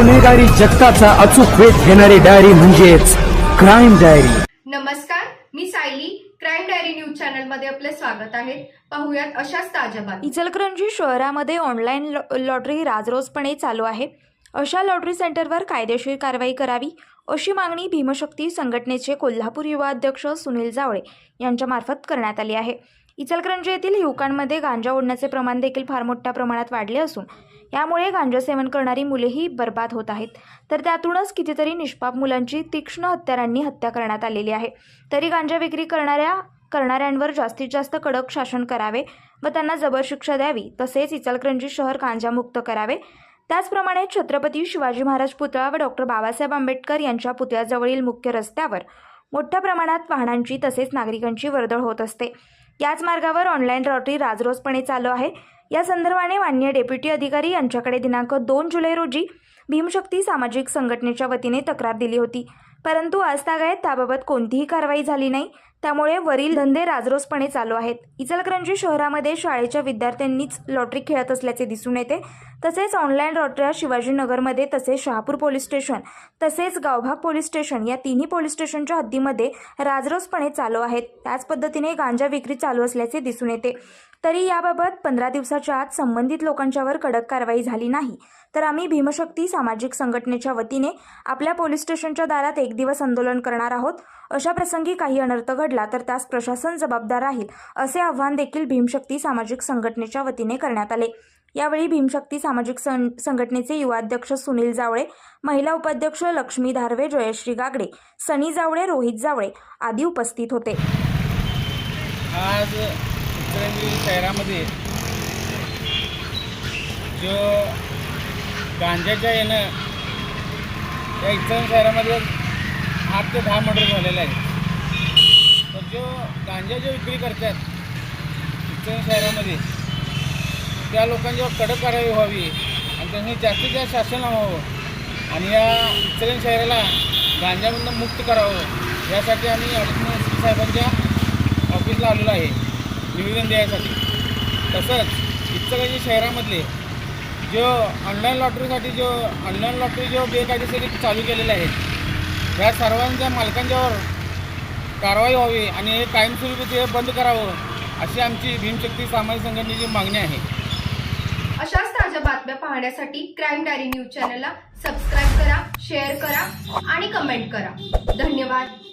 गुन्हेगारी जगताचा अचूक वेध घेणारी डायरी म्हणजेच क्राईम डायरी. नमस्कार मी सायली. क्राईम डायरी न्यूज चॅनलमध्ये आपले स्वागत आहे. पाहुयात अशाच ताज्या बातम्या. इचलकरंजी शहरामध्ये ऑनलाईन लॉटरी राजरोसपणे चालू आहे. अशा लॉटरी सेंटरवर कायदेशीर कारवाई करावी अशी मागणी भीमशक्ती संघटनेचे कोल्हापूर युवा अध्यक्ष सुनील जावळे यांच्यामार्फत करण्यात आली आहे. इचलकरंजी येथील युवकांमध्ये गांजा ओढण्याचे प्रमाण देखील फार मोठ्या प्रमाणात वाढले असून यामुळे गांजा सेवन करणारी मुलेही बर्बाद होत आहेत. तर त्यातूनच कितीतरी निष्पाप मुलांची तीक्ष्ण हत्यारांनी हत्या करण्यात आलेली आहे. तरी गांजा विक्री करणाऱ्या करणाऱ्यांवर जास्तीत जास्त कडक शासन करावे व त्यांना जबर शिक्षा द्यावी तसेच इचलकरंजी शहर गांजामुक्त करावे. त्याचप्रमाणे छत्रपती शिवाजी महाराज पुतळा व डॉक्टर बाबासाहेब आंबेडकर यांच्या पुतळ्याजवळील मुख्य रस्त्यावर मोठ्या प्रमाणात वाहनांची तसेच नागरिकांची वर्दळ होत असते. याच मार्गावर ऑनलाईन लॉटरी राजरोसपणे चालू आहे. या संदर्भाने मान्य डेप्युटी अधिकारी यांच्याकडे दिनांक दोन जुलै रोजी भीमशक्ती सामाजिक संघटनेच्या वतीने तक्रार दिली होती. परंतु आजतागायत त्याबाबत कोणतीही कारवाई झाली नाही. त्यामुळे वरील धंदे राजरोसपणे चालू आहेत. इचलकरंजी शहरामध्ये शाळेच्या विद्यार्थ्यांनीच लॉटरी खेळत असल्याचे दिसून येते. तसेच ऑनलाईन लॉटऱ्या शिवाजीनगरमध्ये तसेच शहापूर पोलीस स्टेशन तसेच गावभाग पोलीस स्टेशन या तिन्ही पोलीस स्टेशनच्या हद्दीमध्ये राजरोसपणे चालू आहेत. त्याच पद्धतीने गांजा विक्री चालू असल्याचे दिसून येते. तरी याबाबत पंधरा दिवसाच्या आत संबंधित लोकांच्यावर कडक कारवाई झाली नाही. तर आम्ही भीमशक्ती सामाजिक संघटनेच्या वतीने आपल्या पोलीस स्टेशनच्या दारात एक दिवस आंदोलन करणार आहोत. अशा प्रसंगी काही अनर्थ घडला तर त्यास प्रशासन जबाबदार राहील असे आव्हान देखील भीमशक्ती सामाजिक संघटनेच्या वतीने करण्यात आले. यावेळी भीमशक्ती सामाजिक सं संघटनेचे युवा अध्यक्ष सुनील जावळे महिला उपाध्यक्ष लक्ष्मी धारवे जयश्री गागडे सनी जावळे रोहित जावळे आदी उपस्थित होते. आज इचलकरंजी शहरामध्ये जो गांजाच्या येणं या इचलकरंजी शहरामध्ये आठ ते दहा मर्डर झालेला आहे तर जो गांजा जो विक्री करतात इचलकरंजी शहरामध्ये त्या लोकांच्यावर कडक कारवाई व्हावी आणि त्यांनी जास्तीत जास्त शासन व्हावं आणि या इचलकरंजी शहराला गांजामधून मुक्त करावं यासाठी आम्ही अडचणी साहेबांच्या ऑफिसला आलेलो आहे. निवेदन द्यायसाठी. तसंच इतकं शहरामधले जो ऑनलाईन लॉटरीसाठी जो ऑनलाईन लॉटरी जो बेकायदेशीर चालू केलेले आहेत या सर्वांच्या मालकांच्यावर कारवाई व्हावी आणि हे कायमस्वरूपी ते बंद करावं अशी आमची भीमशक्ती सामाजिक संघटनेची मागणी आहे. अशाच ताज्या बातम्या पाहण्यासाठी क्राईम डायरी न्यूज चॅनलला सबस्क्राईब करा शेअर करा आणि कमेंट करा. धन्यवाद.